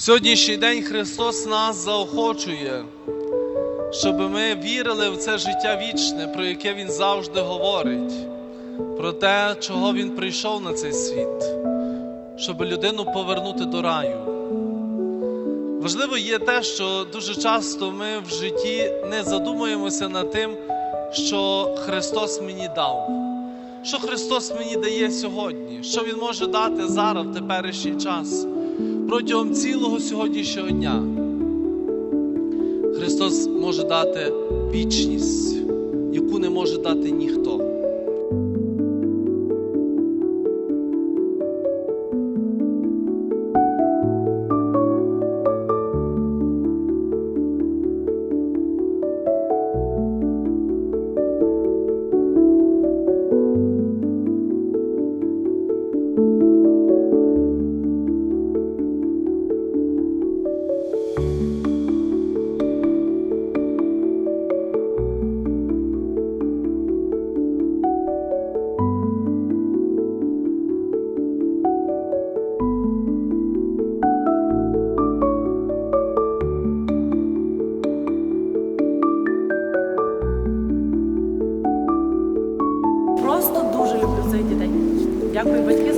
Сьогоднішній день Христос нас заохочує, щоб ми вірили в це життя вічне, про яке Він завжди говорить, про те, чого Він прийшов на цей світ, щоб людину повернути до раю. Важливо є те, що дуже часто ми в житті не задумуємося над тим, що Христос мені дав. Що Христос мені дає сьогодні, що Він може дати зараз в теперішній час, протягом цілого сьогоднішнього дня. Христос може дати вічність, яку не може дати ніхто. Дякую батьки.